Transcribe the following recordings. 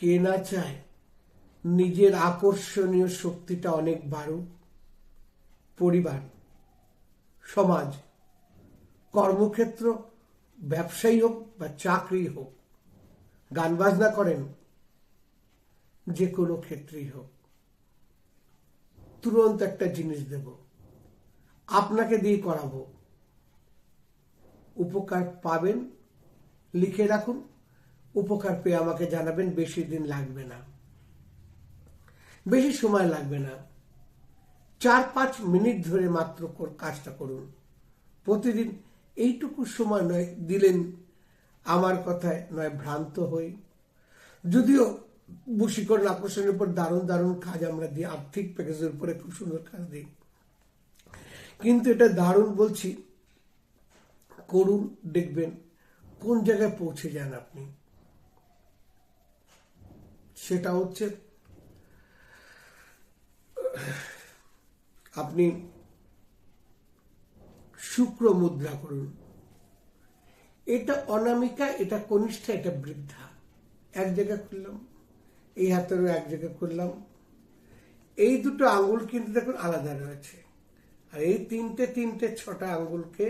কে না চায়, নিজের আকর্ষণীয় শক্তিটা অনেক বাড়ুক। পরিবার, সমাজ, কর্মক্ষেত্র, ব্যবসায়ী হোক বা চাকরি হোক, গান বাজনা করেন, যে কোনো ক্ষেত্রেই হোক। তুরন্ত একটা জিনিস দেব, আপনাকে দিয়ে করাবো। উপকার পাবেন, লিখে রাখুন। উপকার পেয়ে আমাকে জানাবেন, বেশি দিন লাগবে না। বেশি সময় লাগবে না। চার পাঁচ মিনিট ধরে মাত্র কাজটা করুন। প্রতিদিন এইটুকু সময় নয়, দিলেন আমার কথায় নয়, ভ্রান্ত হই। যদিও বশীকরণ আকর্ষণের উপর দারুণ দারুণ কাজ আমরা দিই, আর্থিক প্যাকেজের উপরে খুব সুন্দর কাজ দিই। কিন্তু এটা দারুণ বলছি, করুন, দেখবেন কোন জায়গায় পৌঁছে যান আপনি। সেটা হচ্ছে, আপনি শুক্র মুদ্রা করুন। এটা অনামিকা, এটা কনিষ্ঠা, এটা বৃদ্ধা। এক জায়গায় করলাম, এই হাতেরও এক জায়গায় করলাম। এই দুটো আঙ্গুল কিন্তু দেখুন আলাদা রয়েছে। আর এই তিনটে তিনটে, ছটা আঙ্গুলকে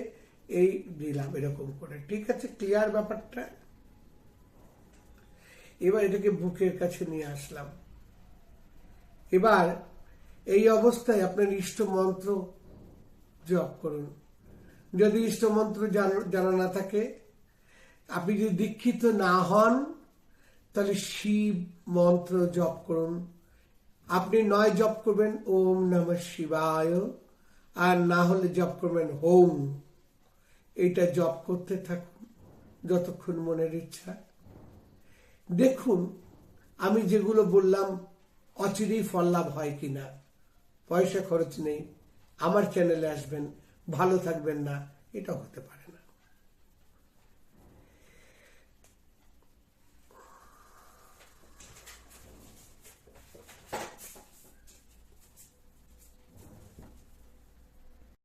এই দিলাম এরকম করে। ঠিক আছে? ক্লিয়ার ব্যাপারটা? এবার এটাকে বুকের কাছে নিয়ে আসলাম। এবার এই অবস্থায় আপনার ইষ্ট মন্ত্র জপ করুন। যদি ইষ্ট মন্ত্র জানা- না থাকে, আপনি যদি দীক্ষিত না হন, তাহলে শিব মন্ত্র জপ করুন। আপনি নয় জপ করবেন, ওম নম শিবায়, আর না হলে জপ করবেন হোম। এটা জপ করতে থাকুন, যতক্ষণ মনের ইচ্ছা। দেখুন, আমি যেগুলো বললাম, অচিরেই ফল লাভ হয় কিনা? পয়সা খরচ নেই, আমার চ্যানেলে আসবেন, ভালো থাকবেন না এটা হতে পারে